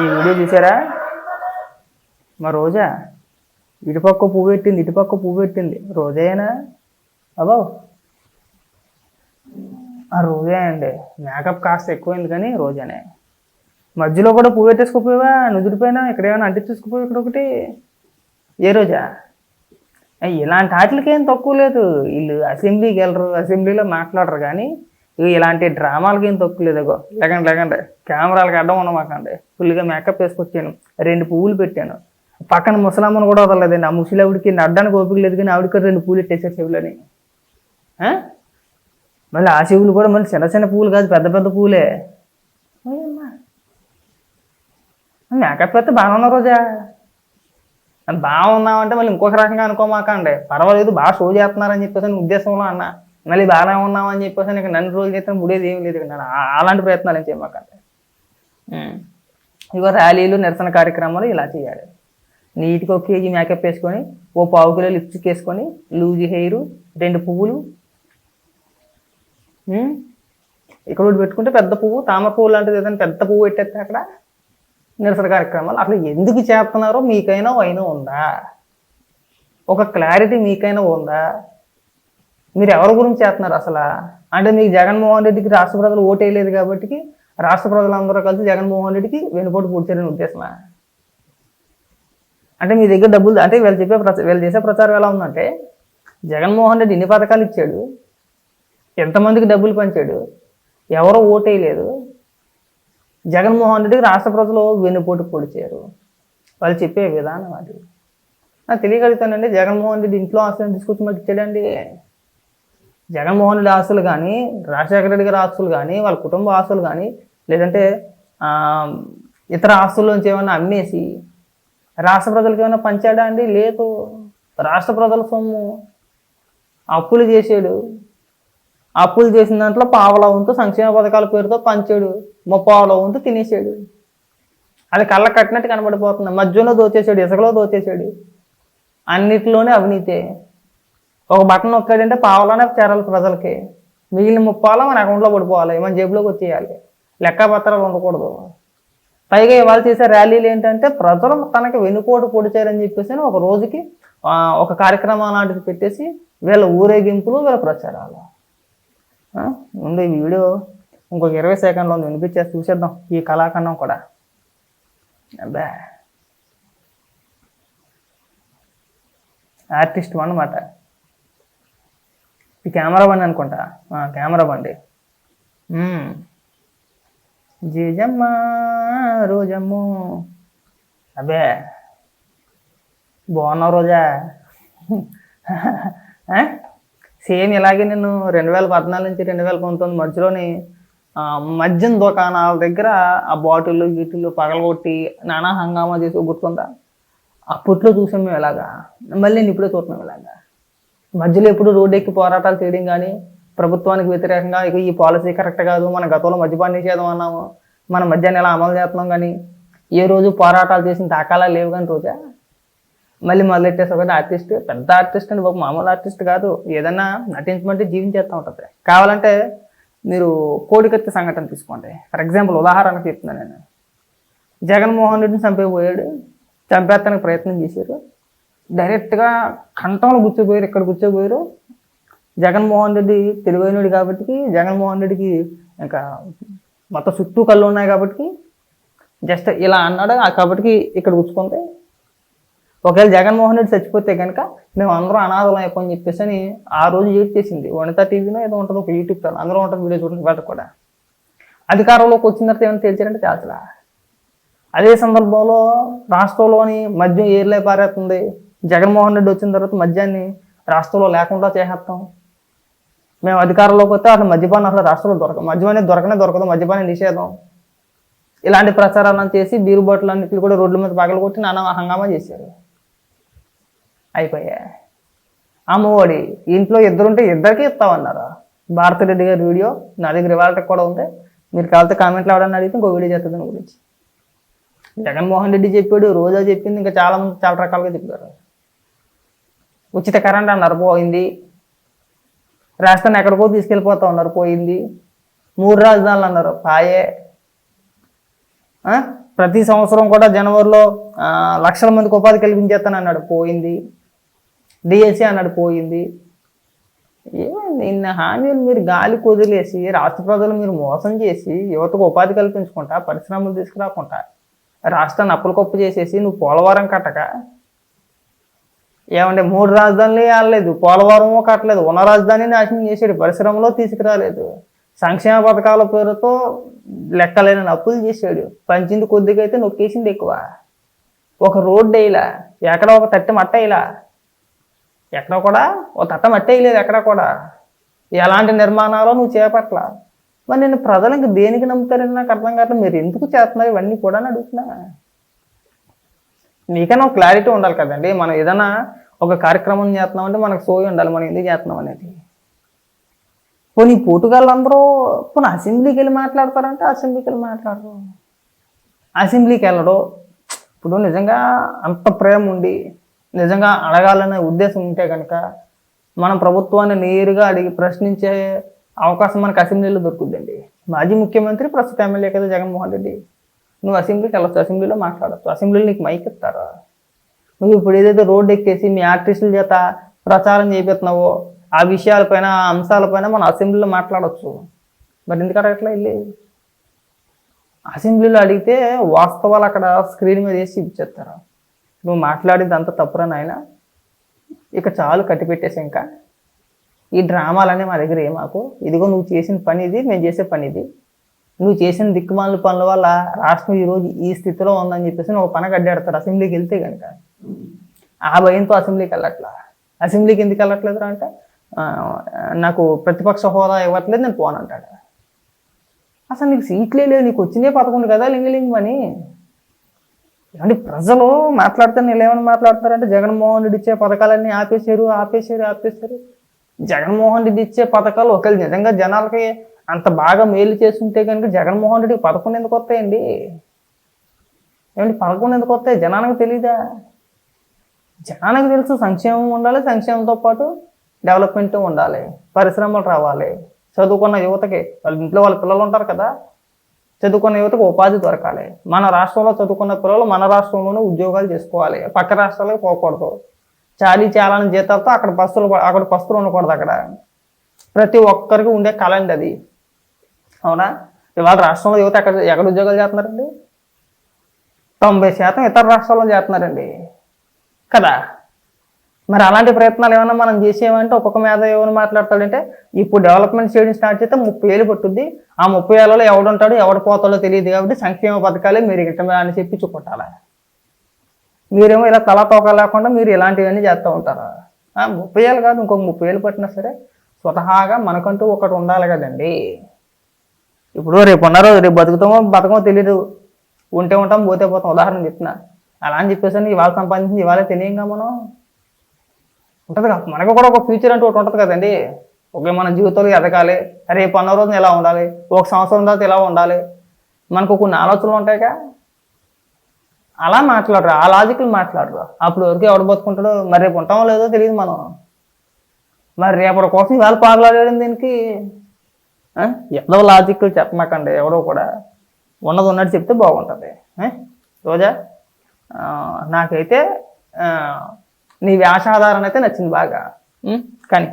ఈ వీడియో చూసారా? మా రోజా ఇటుపక్క పువ్వు పెట్టింది ఇటుపక్క పువ్వు పెట్టింది. రోజేనా అబో ఆ రోజే అండి మేకప్ కాస్త ఎక్కువైంది కానీ రోజానే. మధ్యలో కూడా పువ్వు పెట్టేసుకుపోయావా? నుదురిపోయినా ఇక్కడ ఏమైనా అంటించేసుకుపోయి ఇక్కడ ఒకటి? ఏ రోజా? ఇలాంటి వాటికి ఏం తక్కువ లేదు. వీళ్ళు అసెంబ్లీకి వెళ్ళరు అసెంబ్లీలో మాట్లాడరు కానీ ఇలాంటి డ్రామాలకి ఏం తక్కువ లేదు లేకండి లేకండి. కెమెరాలకు అడ్డం ఉన్నమాకండి ఫుల్గా మేకప్ వేసుకొచ్చాను. రెండు పువ్వులు పెట్టాను. పక్కన ముసలమ్మను కూడా వదలలేదండి. ఆ ముసలి ఆవిడకి నడ్డానికి ఓపిక లేదు కానీ ఆవిడకి రెండు పూలు పెట్టేసారు చెవులని మళ్ళీ ఆ చెవులు కూడా మళ్ళీ చిన్న చిన్న పూలు కాదు పెద్ద పెద్ద పూలే. మేకప్ అయితే బాగానే రోజా. బాగున్నామంటే మళ్ళీ ఇంకొక రకంగా అనుకోమాకండి. పర్వాలేదు బాగా షో చేస్తున్నారని చెప్పేసి ఉద్దేశంలో అన్నా. మళ్ళీ బాగానే ఉన్నామని చెప్పేసి ఇక నన్ను రోజులు చేస్తే ముడేది ఏం లేదు ఇక నేను ఆ- అలాంటి ప్రయత్నాలు ఏం చేయమాకండి. ఉం. ఇగో ర్యాలీలు నిరసన కార్యక్రమాలు ఇలా చేయాలి. నీట్గా ఒక కేజీ మేకప్ వేసుకొని ఓ పావు కిలో లిప్స్టిక్ వేసుకొని లూజీ హెయిర్ రెండు పువ్వులు? ఇక్కడ ఒకటి పెట్టుకుంటే పెద్ద పువ్వు తామర పువ్వు లాంటిది ఏదైనా పెద్ద పువ్వు పెట్టేస్తే అక్కడ నిరసన కార్యక్రమాలు. అసలు ఎందుకు చేస్తున్నారో మీకైనా అయినా ఉందా? ఒక క్లారిటీ మీకైనా ఉందా? మీరు ఎవరి గురించి చేస్తున్నారు అసలు? అంటే మీకు జగన్మోహన్ రెడ్డికి రాష్ట్ర ప్రజలు ఓటేయలేదు కాబట్టి రాష్ట్ర ప్రజలందరూ కలిసి జగన్మోహన్ రెడ్డికి వెనుపోటు పూడ్చారని ఉద్దేశమా? అంటే మీ దగ్గర డబ్బులు అంటే వీళ్ళు చెప్పే ప్రచ వీళ్ళు చేసే ప్రచారం ఎలా ఉందంటే జగన్మోహన్ రెడ్డి ఇన్ని పథకాలు ఇచ్చాడు ఎంతమందికి డబ్బులు పంచాడు ఎవరో ఓటేయలేదు జగన్మోహన్ రెడ్డికి రాష్ట్ర ప్రజలు వెన్నుపోటు పొడిచారు. వాళ్ళు చెప్పే విధానం అది. నాకు తెలియగలుగుతానండి జగన్మోహన్ రెడ్డి ఇంట్లో ఆశ్రయం తీసుకొచ్చి మాకు ఇచ్చాడండి. జగన్మోహన్ రెడ్డి ఆస్తులు కానీ రాజశేఖర రెడ్డి గారి ఆస్తులు కానీ వాళ్ళ కుటుంబ ఆస్తులు కానీ లేదంటే ఇతర ఆస్తుల్లోంచి ఏమైనా అమ్మేసి రాష్ట్ర ప్రజలకు ఏమైనా పంచాడా అండి? లేదు. రాష్ట్ర ప్రజల సొమ్ము అప్పులు చేసాడు. అప్పులు చేసిన దాంట్లో పావలా వంతు సంక్షేమ పథకాల పేరుతో పంచాడు. ముప్పావల వంతు తినేసాడు. అది కళ్ళ కట్టినట్టు కనబడిపోతుంది. మధ్యలో దోచేసాడు ఇసుకలో దోచేసాడు. అన్నిటిలోనే అవినీతే. ఒక బటన్ నొక్కాడంటే పావలోనే చేరాలి ప్రజలకి. మిగిలిన ముప్పాలో మన అకౌంట్లో పడిపోవాలి. మన జేబులోకి వచ్చేయాలి. లెక్క పత్రాలు ఉండకూడదు. పైగా ఇవాళ చేసే ర్యాలీలు ఏంటంటే ప్రజలు తనకి వెనుకోటు పొడిచారని చెప్పేసి ఒక రోజుకి ఒక కార్యక్రమం లాంటిది పెట్టేసి వీళ్ళ ఊరేగింపులు వీళ్ళ ప్రచారాలు. ఆ, ముందు ఈ వీడియో ఇంకొక ఇరవై సెకండ్లో వినిపించేసి చూసేద్దాం. ఈ కళాఖండం కూడా. అబ్బా. ఆర్టిస్ట్ అన్నమాట ఈ కెమెరా బండి అనుకుంటా. కెమెరా బండి. జీజమ్మ రోజమ్ము. అబే బాగున్నావు రోజా. సేమ్ ఇలాగే నేను రెండు వేల పద్నాలుగు నుంచి రెండు వేల పంతొమ్మిది మధ్యలోని మద్యం దుకాణాల దగ్గర ఆ బాటిల్ గిటిల్ పగలగొట్టి నానా హంగామా చేసి గుర్తుందా? అప్పట్లో చూసాం మేము ఇలాగా. మళ్ళీ నేను ఇప్పుడే చూస్తున్నాం ఇలాగా. మధ్యలో ఎప్పుడు రోడ్డు ఎక్కి పోరాటాలు చేయడం కానీ ప్రభుత్వానికి వ్యతిరేకంగా ఇక ఈ పాలసీ కరెక్ట్ కాదు మన గతంలో మద్యపాన నిషేధం అన్నాము మన మద్యాన్ని ఎలా అమలు చేస్తున్నాం కానీ ఏ రోజు పోరాటాలు చేసిన దాఖలాలు లేవు కానీ రోజా? మళ్ళీ మొదలెట్టేసి ఒకటి ఆర్టిస్ట్ పెద్ద ఆర్టిస్ట్ అండి ఒక మామూలు ఆర్టిస్ట్ కాదు ఏదన్నా నటించమంటే జీవించేస్తూ ఉంటుంది. కావాలంటే మీరు కోడికత్తి సంఘటన తీసుకోండి. ఫర్ ఎగ్జాంపుల్ ఉదాహరణకు చెప్తున్నాను నేను. జగన్మోహన్ రెడ్డిని చంపేపోయాడు చంపేస్తానికి ప్రయత్నం చేశారు. డైరెక్ట్గా కంఠంలో కూర్చోపోయారు ఇక్కడ కూర్చోపోయారు జగన్మోహన్ రెడ్డి తెలివైనడు కాబట్టి జగన్మోహన్ రెడ్డికి ఇంకా మొత్తం చుట్టూ కళ్ళు ఉన్నాయి కాబట్టి జస్ట్ ఇలా అన్నాడు కాబట్టి ఇక్కడ కూర్చుకుంటే ఒకవేళ జగన్మోహన్ రెడ్డి చచ్చిపోతే కనుక మేము అందరం అనాథలం అయిపోయి చెప్పేసి అని ఆ రోజు ఏడ్ చేసింది. వనితా టీవీలో ఏదో ఉంటుంది ఒక యూట్యూబ్ ఛానల్ అందరూ ఉంటుంది వీడియో చూడండి వాళ్ళకి కూడా. అధికారంలోకి వచ్చిన తర్వాత ఏమైనా తేల్చారంటే తేల్చలా. అదే సందర్భంలో రాష్ట్రంలోని మద్యం ఏర్లే పారేస్తుంది. జగన్మోహన్ రెడ్డి వచ్చిన తర్వాత మద్యాన్ని రాష్ట్రంలో లేకుండా చేసేస్తాం. మేము అధికారంలోకి వస్తే అసలు మద్యపానం అసలు రాష్ట్రంలో దొరక మద్యం అనేది దొరకనే దొరకదు మద్యపానం నిషేధం. ఇలాంటి ప్రచారాలను చేసి బీరు బాటిల్ అన్నింటిని కూడా రోడ్ల మీద పగలు కొట్టి నానా హంగామా చేశారు. అయిపోయా అమ్మఒడి ఇంట్లో ఇద్దరుంటే ఇద్దరికి ఇస్తామన్నారు? భారతిరెడ్డి గారి వీడియో నా దగ్గర ఇవాళకి కూడా ఉంది. మీరు కావాలంటే కామెంట్లో ఎవడన్నా అడిగితే ఇంకో వీడియో చేస్తుంది గురించి. జగన్మోహన్ రెడ్డి చెప్పాడు రోజా చెప్పింది ఇంకా చాలా మంది చాలా రకాలుగా చెప్పారు. ఉచిత కరెంట్ అన్నారు పోయింది. రాష్ట్రాన్ని ఎక్కడికో తీసుకెళ్ళిపోతా ఉన్నారు పోయింది. మూడు రాజధానులు అన్నారు పాయే. ప్రతి సంవత్సరం కూడా జనవరిలో లక్షల మందికి ఉపాధి కల్పించేస్తాను అన్నాడు పోయింది. డిఎస్సి అన్నాడు పోయింది. ఏమైంది? ఇన్ని హామీలు మీరు గాలి కుదిలేసి రాష్ట్ర ప్రజలు మీరు మోసం చేసి యువతకు ఉపాధి కల్పించుకుంటా పరిశ్రమలు తీసుకురాకుండా రాష్ట్రాన్ని అప్పులకొప్పు చేసేసి నువ్వు పోలవరం కట్టక ఏమంటే మూడు రాజధానులు ఆడలేదు పోలవరం కట్టలేదు ఉన్న రాజధాని నాశనం చేసాడు పరిశ్రమలో తీసుకురాలేదు. సంక్షేమ పథకాల పేరుతో లెక్కలేని అప్పులు చేశాడు. పంచింది కొద్దిగా అయితే నొక్కేసింది ఎక్కువ. ఒక రోడ్డు వేయలా ఎక్కడ ఒక తట్టి మట్ట వేయలా. ఎక్కడ కూడా ఒక తట్ట మట్ట వేయలేదు ఎక్కడ కూడా. ఎలాంటి నిర్మాణాలు నువ్వు చేపట్ల మరి నేను ప్రజలకు దేనికి నమ్ముతారని నాకు అర్థం కావట్లేదు. మీరు ఎందుకు చేస్తున్నారు ఇవన్నీ కూడా అని అడుగుతున్నా. నీకైనా ఒక క్లారిటీ ఉండాలి కదండి. మనం ఏదైనా ఒక కార్యక్రమం చేస్తున్నామంటే మనకు సోయి ఉండాలి మనం ఎందుకు చేస్తున్నాం అనేది. పోనీ పోటుగాళ్ళు అందరూ పోనీ అసెంబ్లీకి వెళ్ళి మాట్లాడతారంటే అసెంబ్లీకి వెళ్ళి మాట్లాడరు. అసెంబ్లీకి వెళ్ళడు. ఇప్పుడు నిజంగా అంత ప్రేమ ఉండి నిజంగా అడగాలనే ఉద్దేశం ఉంటే కనుక మనం ప్రభుత్వాన్ని నేరుగా అడిగి ప్రశ్నించే అవకాశం మనకు అసెంబ్లీలో దొరుకుతుందండి మాజీ ముఖ్యమంత్రి ప్రస్తుత ఎమ్మెల్యే కదా జగన్మోహన్ రెడ్డి. నువ్వు అసెంబ్లీకి వెళ్ళొచ్చు అసెంబ్లీలో మాట్లాడచ్చు అసెంబ్లీలో నీకు మైక్ ఇస్తారా? నువ్వు ఇప్పుడు ఏదైతే రోడ్డు ఎక్కేసి మీ ఆర్టిస్టుల చేత ప్రచారం చేపిస్తున్నావో ఆ విషయాలపైన ఆ అంశాలపైన మనం అసెంబ్లీలో మాట్లాడవచ్చు మరి ఎందుకంటే అట్లా వెళ్ళి? అసెంబ్లీలో అడిగితే వాస్తవాలు అక్కడ స్క్రీన్ మీద వేసి ఇచ్చేస్తారు? నువ్వు మాట్లాడేది అంత తప్పురా నాయన? ఇక చాలు కట్టిపెట్టేసి ఇంకా. ఈ డ్రామాలనే మా దగ్గర ఏ మాకు ఇదిగో నువ్వు చేసిన పని ఇది మేము చేసే పని ఇది. నువ్వు చేసిన దిక్కుమాల పనుల వల్ల రాష్ట్రం ఈరోజు ఈ స్థితిలో ఉందని చెప్పేసి నువ్వు పని కడ్డాడతారు అసెంబ్లీకి వెళ్తే కనుక ఆ భయంతో అసెంబ్లీకి వెళ్ళట్లా. అసెంబ్లీకి ఎందుకు వెళ్ళట్లేదు అంటే నాకు ప్రతిపక్ష హోదా ఇవ్వట్లేదు నేను పోనంటాడు అసలు నీకు సీట్లే లేవు నీకు వచ్చిందే పదకొండు కదా లింగలింగం అని. ఏమంటే ప్రజలు మాట్లాడితే నేను ఏమని మాట్లాడతారంటే జగన్మోహన్ రెడ్డి ఇచ్చే పథకాలన్నీ ఆపేశారు ఆపేశారు ఆపేశారు. జగన్మోహన్ రెడ్డి ఇచ్చే పథకాలు ఒకవేళ నిజంగా జనాలకి అంత బాగా మేలు చేస్తుంటే కనుక జగన్మోహన్ రెడ్డికి పదకొండు ఎందుకు వస్తాయండి? ఏమండి పదకొండు ఎందుకు వస్తాయి? జనానికి తెలీదా? జనానికి తెలుసు సంక్షేమం ఉండాలి సంక్షేమంతో పాటు డెవలప్మెంట్ ఉండాలి పరిశ్రమలు రావాలి. చదువుకున్న యువతకి వాళ్ళ ఇంట్లో వాళ్ళ పిల్లలు ఉంటారు కదా చదువుకున్న యువతకు ఉపాధి దొరకాలి. మన రాష్ట్రంలో చదువుకున్న పిల్లలు మన రాష్ట్రంలోనే ఉద్యోగాలు చేసుకోవాలి. పక్క రాష్ట్రాలకు పోకూడదు. చాలీ చాలని జీతాలతో అక్కడ బస్సులు అక్కడ బస్సులు ఉండకూడదు అక్కడ. ప్రతి ఒక్కరికి ఉండే కళ అండి అది. అవునా? ఇవాళ రాష్ట్రంలో యువత ఎక్కడ ఎక్కడ ఉద్యోగాలు చేస్తున్నారండి? తొంభై శాతం ఇతర రాష్ట్రాల్లో చేస్తున్నారండి. కదా? మరి అలాంటి ప్రయత్నాలు ఏమైనా మనం చేసేమంటే ఒక్కొక్క మీద ఏమైనా మాట్లాడతాడంటే ఇప్పుడు డెవలప్మెంట్ చేయడం స్టార్ట్ చేస్తే ముప్పై ఏళ్ళు పట్టుద్ది. ఆ ముప్పై ఏళ్ళలో ఎవడుంటాడో ఎవడు పోతాడో తెలియదు కాబట్టి సంక్షేమ పథకాలే మీరు ఇట్టమే అని చెప్పి చుక్కొట్టాలి మీరేమో ఇలా తల తోక లేకుండా మీరు ఇలాంటివన్నీ చేస్తూ ఉంటారు? ఆ, ముప్పై ఏళ్ళు కాదు ఇంకొక ముప్పై ఏళ్ళు పట్టినా సరే స్వతహాగా మనకంటూ ఒకటి ఉండాలి కదండి. ఇప్పుడు రేపు ఉన్నారు రేపు బతుకుతామో బతకమో తెలియదు ఉంటే ఉంటాం పోతే పోతాం. ఉదాహరణ చెప్తున్నా. అలా అని చెప్పేసి ఇవాళ సంపాదించింది ఇవాళ తెలియంగా మనం? ఉంటుంది కదా. మనకు కూడా ఒక ఫ్యూచర్ అంటూ ఒకటి ఉంటుంది కదండి. ఓకే మన జీవితంలో ఎదగాలి రేపు అన్న రోజున ఎలా ఉండాలి ఒక సంవత్సరం తర్వాత ఎలా ఉండాలి? మనకు కొన్ని ఆలోచనలు ఉంటాయిగా? అలా మాట్లాడరు ఆ లాజిక్లు మాట్లాడరు. అప్పుడు వరకు ఎవడు బతుకుంటాడో మరి రేపు ఉంటామో లేదో తెలియదు మనం. మరి రేపటి కోసం ఇవాళ పాగలాడేయడం దీనికి? ఏదో లాజిక్లు చెప్పమాకండి ఎవరో కూడా. ఉన్నది ఉన్నట్టు చెప్తే బాగుంటుంది. రోజా నాకైతే నీ వ్యాసాధారణ అయితే నచ్చింది బాగా. కానీ